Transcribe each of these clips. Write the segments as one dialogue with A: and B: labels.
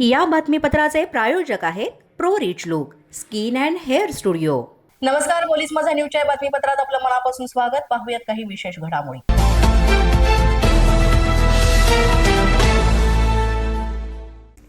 A: या बातमीपत्राचे प्रायोजक आहेत pro rich look skin and hair studio.
B: नमस्कार पोलीस माझा न्यूजच्या बातमीपत्रात आपलं मनापासून स्वागत. पाहूयात काही विशेष घडामोडी.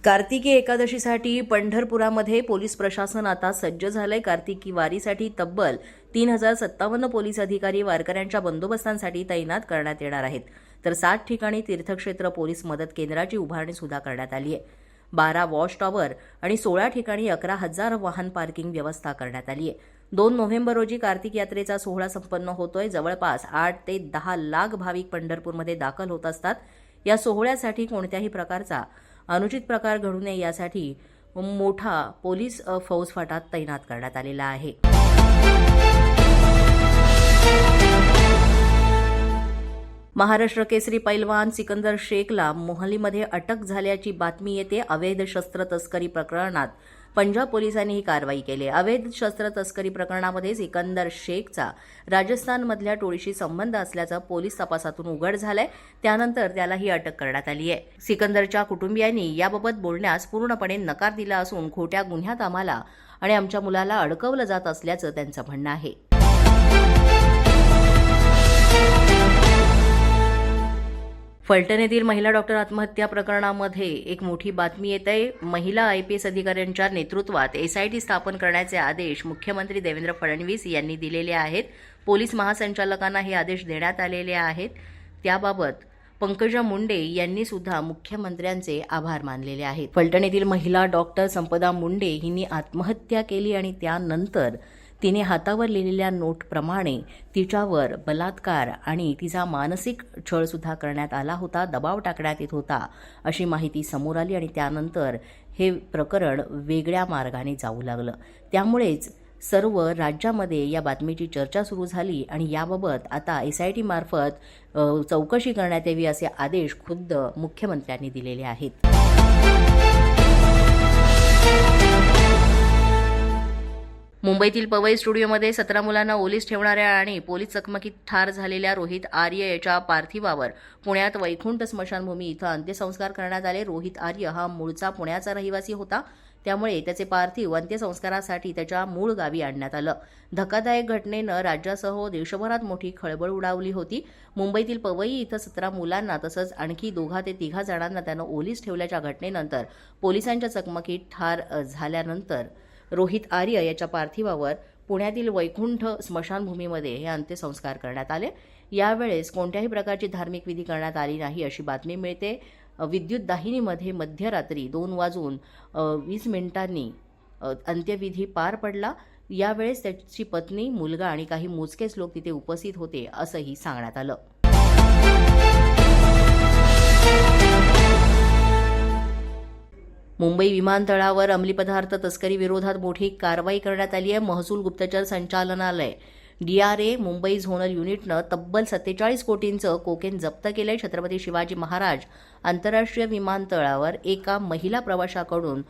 B: कार्तिकी एकादशीसाठी पंढरपुरामध्ये पोलीस प्रशासन आता सज्ज झालंय. कार्तिकी वारीसाठी तब्बल तीन हजार सत्तावन्न पोलीस अधिकारी वारकऱ्यांच्या बंदोबस्तांसाठी तैनात करण्यात येणार आहेत. तर सात ठिकाणी तीर्थक्षेत्र पोलीस मदत केंद्राची उभारणी सुद्धा करण्यात आली आहे. बारा वॉश टॉवर आणि सोळा ठिकाणी अकरा हजार वाहन पार्किंग व्यवस्था करण्यात आली आहे. दोन नोव्हेंबर रोजी कार्तिक यात्रेचा सोहळा संपन्न होतोय. जवळपास आठ ते दहा लाख भाविक पंढरपूरमध्ये दाखल होत असतात. या सोहळ्यासाठी कोणत्याही प्रकारचा अनुचित प्रकार घडू नये यासाठी मोठा पोलीस फौजफाटा तैनात करण्यात आलेला आहे. महाराष्ट्र केसरी पैलवान सिकंदर शेखला मोहालीमध्ये अटक झाल्याची बातमी येते अवैध शस्त्र तस्करी प्रकरणात. पंजाब पोलिसांनी ही कारवाई केली. अवैध शस्त्र तस्करी प्रकरणामध्ये सिकंदर शेखचा राजस्थानमधल्या टोळीशी संबंध असल्याचं पोलीस तपासातून उघड झालंय. त्यानंतर त्याला ही अटक करण्यात आली आहे. सिकंदरच्या कुटुंबियांनी याबाबत बोलण्यास पूर्णपणे नकार दिला असून खोट्या गुन्ह्यात आम्हाला आणि आमच्या मुलाला अडकवलं जात असल्याचं त्यांचं म्हणणं आहे. फलटण येथील महिला डॉक्टर आत्महत्या प्रकरणामध्ये एक मोठी बातमी येत आहे. महिला आय पी एस अधिकाऱ्यांच्या नेतृत्वात एसआयटी स्थापन करण्याचे आदेश मुख्यमंत्री देवेंद्र फडणवीस यांनी दिलेले आहेत. पोलीस महासंचालकांना हे आदेश देण्यात आलेले आहेत. त्याबाबत पंकजा मुंडे यांनी सुद्धा मुख्यमंत्र्यांचे आभार मानलेले आहेत. फलटण येथील महिला डॉक्टर संपदा मुंडे हिंनी आत्महत्या केली आणि त्यानंतर तिने हातावर लिहिलेल्या नोटप्रमाणे तिच्यावर बलात्कार आणि तिचा मानसिक छळसुद्धा करण्यात आला होता दबाव टाकण्यात येत होता अशी माहिती समोर आली आणि त्यानंतर हे प्रकरण वेगळ्या मार्गाने जाऊ लागलं. त्यामुळेच सर्व राज्यामध्ये या बातमीची चर्चा सुरू झाली आणि याबाबत आता एस आय टीमार्फत चौकशी करण्यात यावी असे आदेश खुद्द मुख्यमंत्र्यांनी दिलेले आहेत. मुंबईतील पवई स्टुडिओमध्ये सतरा मुलांना ओलीस ठेवणाऱ्या आणि पोलीस चकमकीत ठार झालेल्या रोहित आर्य याच्या पार्थिवावर पुण्यात वैकुंठ स्मशानभूमी इथं अंत्यसंस्कार करण्यात आले. रोहित आर्य हा मूळचा पुण्याचा रहिवासी होता. त्यामुळे त्याचे पार्थिव अंत्यसंस्कारासाठी त्याच्या मूळ गावी आणण्यात आलं. धक्कादायक घटनेनं राज्यासह देशभरात मोठी खळबळ उडावली होती. मुंबईतील पवई इथं सतरा मुलांना तसंच आणखी दोघा ते तिघा जणांना त्यानं ओलीस ठेवल्याच्या घटनेनंतर पोलिसांच्या चकमकीत ठार झाल्यानंतर रोहित आर्य याच्या पार्थिवावर पुण्यातील वैकुंठ स्मशानभूमीमध्ये हे अंत्यसंस्कार करण्यात आले. यावेळेस कोणत्याही प्रकारची धार्मिक विधी करण्यात आली नाही अशी बातमी मिळते. विद्युत दाहिनीमध्ये मध्यरात्री दोन वाजून वीस मिनिटांनी अंत्यविधी पार पडला. यावेळेस त्याची पत्नी मुलगा आणि काही मोजकेच लोक तिथे उपस्थित होते असंही सांगण्यात आलं. मुंबई विमानतळावर अंमली पदार्थ तस्करी विरोधात मोठी कारवाई करण्यात आली आहे. महसूल गुप्तचर संचालनालय डीआरए मुंबई झोनल युनिटनं तब्बल सत्तेचाळीस कोटींचं कोकेन जप्त केलंय. छत्रपती शिवाजी महाराज आंतरराष्ट्रीय विमानतळावर एका महिला प्रवाशाकडून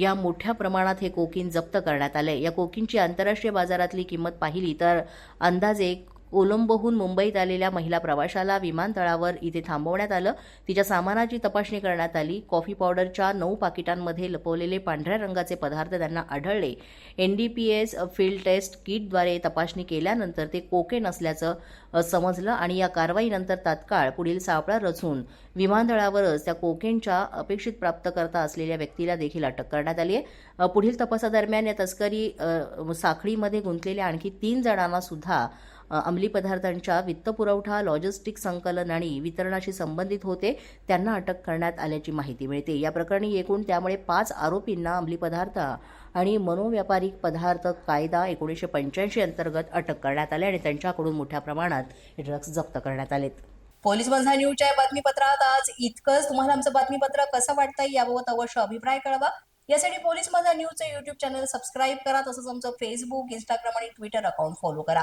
B: या मोठ्या प्रमाणात हे कोकीन जप्त करण्यात आले या कोकीनची आंतरराष्ट्रीय बाजारातली किंमत पाहिली तर अंदाजे कोलंबोहून मुंबईत आलेल्या महिला प्रवाशाला विमानतळावर इथे थांबवण्यात आलं. तिच्या सामानाची तपासणी करण्यात आली. कॉफी पावडरच्या नऊ पाकिटांमध्ये लपवलेले पांढऱ्या रंगाचे पदार्थ त्यांना आढळले. एनडीपीएस फील्ड टेस्ट किटद्वारे तपासणी केल्यानंतर ते कोकेन असल्याचं समजलं आणि या कारवाईनंतर तात्काळ पुढील सापळा रचून विमानतळावरच त्या कोकेनच्या अपेक्षित प्राप्तकर्ता असलेल्या व्यक्तीला देखील अटक करण्यात आली आहे. पुढील तपासादरम्यान या तस्करी साखळीमध्ये गुंतलेल्या आणखी तीन जणांना सुद्धा अंमली पदार्थांच्या वित्तपुरवठा लॉजिस्टिक संकलन आणि वितरणाशी संबंधित होते. त्यांना अटक करण्यात आल्याची माहिती मिळते. या प्रकरणी एकूण त्यामुळे पाच आरोपींना अंमली पदार्थ आणि मनोव्यापारिक पदार्थ कायदा एकोणीसशे पंच्याऐंशी अंतर्गत अटक करण्यात आले आणि त्यांच्याकडून मोठ्या प्रमाणात हे ड्रग्ज जप्त करण्यात आलेत. पोलीस माझा न्यूजच्या बातमीपत्रात आज इतकंच. तुम्हाला आमचं बातमीपत्र कसं वाटतंय याबाबत अवश्य अभिप्राय कळवा. यासाठी पोलीस माझा न्यूजचं युट्यूब चॅनल सबस्क्राईब करा. तसंच आमचं फेसबुक इंस्टाग्राम आणि ट्विटर अकाउंट फॉलो करा.